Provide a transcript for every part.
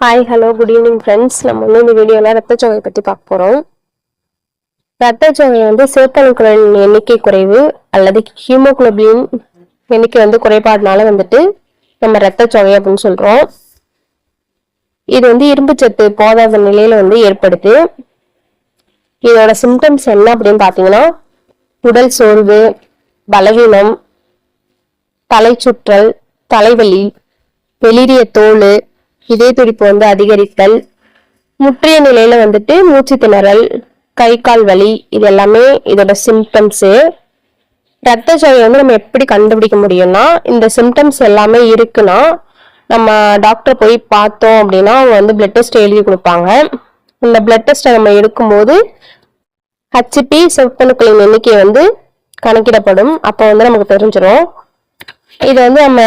Hi hello good evening friends நம்ம வந்து இந்த வீடியோவில் ரத்தச்சோகை பற்றி பார்க்க போகிறோம் ரத்தச்சோகை வந்து சேத்தணுக்களின் எண்ணிக்கை குறைவு அல்லது ஹீமோகுளோபின் எண்ணிக்கை வந்து குறைபாடுனால வந்துட்டு நம்ம ரத்தச்சோகை அப்படின்னு சொல்கிறோம் இது வந்து இரும்புச்சத்து போதாத நிலையில் வந்து ஏற்படுது. இதோட சிம்டம்ஸ் என்ன அப்படின்னு பார்த்தீங்கன்னா உடல் சோர்வு பலவீனம் தலை சுற்றல் தலைவலி வெளிரிய தோல் இதய துடிப்பு வந்து அதிகரித்தல். முற்றிய நிலையில வந்துட்டு மூச்சு திணறல் கை கால் வலி இது எல்லாமே இதோட சிம்டம்ஸு ரத்த சோகை வந்து நம்ம எப்படி கண்டுபிடிக்க முடியும்னா இந்த சிம்டம்ஸ் எல்லாமே இருக்குன்னா நம்ம டாக்டர் போய் பார்த்தோம் அப்படின்னா அவங்க வந்து பிளட் டெஸ்ட் எழுதி கொடுப்பாங்க. இந்த பிளட் டெஸ்ட்டை நம்ம எடுக்கும்போது ஹச்பி செவப்பணுக்களின் எண்ணிக்கை வந்து கணக்கிடப்படும். அப்போ வந்து நமக்கு தெரிஞ்சிடும் இதை வந்து நம்ம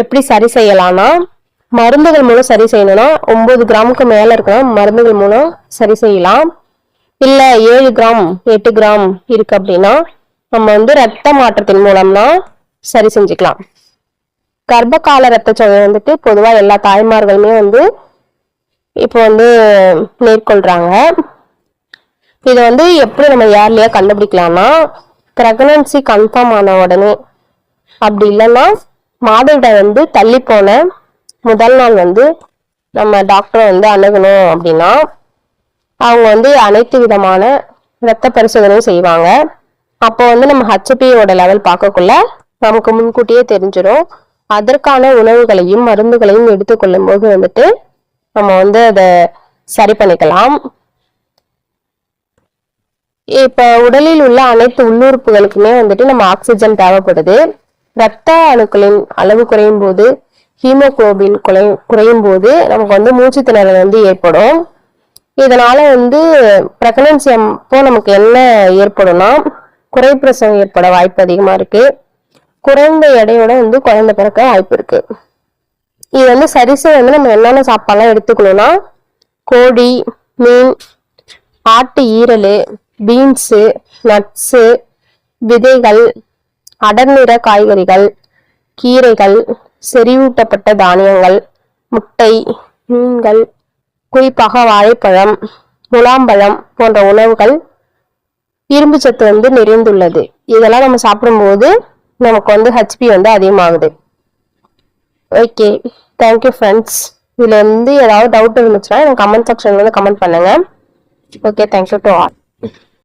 எப்படி சரி செய்யலாம்னா மருந்துகள் மூலம் சரி செய்யணும்னா ஒன்பது கிராமுக்கு மேல இருக்கணும். மருந்துகள் மூலம் சரி செய்யலாம். இல்ல ஏழு கிராம் எட்டு கிராம் இருக்கு அப்படின்னா நம்ம வந்து ரத்த மாற்றத்தின் மூலம்னா சரி செஞ்சுக்கலாம். கர்ப்பகால ரத்தச்சோகை வந்துட்டு பொதுவா எல்லா தாய்மார்களுமே வந்து இப்போ வந்து மேற்கொள்றாங்க. இதை வந்து எப்படி நம்ம ஏர்லியா கண்டுபிடிக்கலாம்னா பிரெக்னன்சி கன்ஃபார்ம் ஆன உடனே அப்படி இல்லைன்னா மாதவிடாய் வந்து தள்ளி போன முதல் நாள் வந்து நம்ம டாக்டரை வந்து அணுகணும் அப்படின்னா அவங்க வந்து அனைத்து விதமான இரத்த பரிசோதனையும் செய்வாங்க. அப்போ வந்து நம்ம ஹச்பியோட லெவல் பார்க்கக்குள்ள நமக்கு முன்கூட்டியே தெரிஞ்சிடும் அதற்கான உணவுகளையும் மருந்துகளையும் எடுத்துக்கொள்ளும் போது வந்துட்டு நம்ம வந்து அதை சரி பண்ணிக்கலாம். இப்போ உடலில் உள்ள அனைத்து உள்ளுறுப்புகளுக்குமே வந்துட்டு நம்ம ஆக்சிஜன் தேவைப்படுது. ரத்த அணுக்களின் அளவு குறையும் போது ஹீமோக்ளோபின் குறை குறையும் போது நமக்கு வந்து மூச்சு திணறல் வந்து ஏற்படும். இதனால வந்து பிரெக்னன்சி அப்போ நமக்கு என்ன ஏற்படும்னா குறைப்பிரசவம் ஏற்பட வாய்ப்பு அதிகமாக இருக்கு. குறைந்த எடையோட வந்து குழந்தை பிறக்க வாய்ப்பு இருக்கு. இது வந்து சரிசை வந்து நம்ம என்னென்ன சாப்பாடுலாம் எடுத்துக்கணும்னா கோழி மீன் ஆட்டு ஈரல் பீன்ஸு நட்ஸு விதைகள் அடர்நிற காய்கறிகள் கீரைகள் செறிவூட்டப்பட்ட தானியங்கள் முட்டை மீன்கள் குறிப்பாக வாழைப்பழம் முலாம்பழம் போன்ற உணவுகள் இரும்பு சத்து வந்து நிறைந்துள்ளது. இதெல்லாம் நம்ம சாப்பிடும்போது நமக்கு வந்து ஹெச்பி வந்து அதிகமாகுது. ஓகே தேங்க்யூ ஃப்ரெண்ட்ஸ் இதில் வந்து ஏதாவது டவுட் இருந்துச்சுன்னா எனக்கு கமெண்ட் செக்ஷன் வந்து கமெண்ட் பண்ணுங்க. Okay thank you to all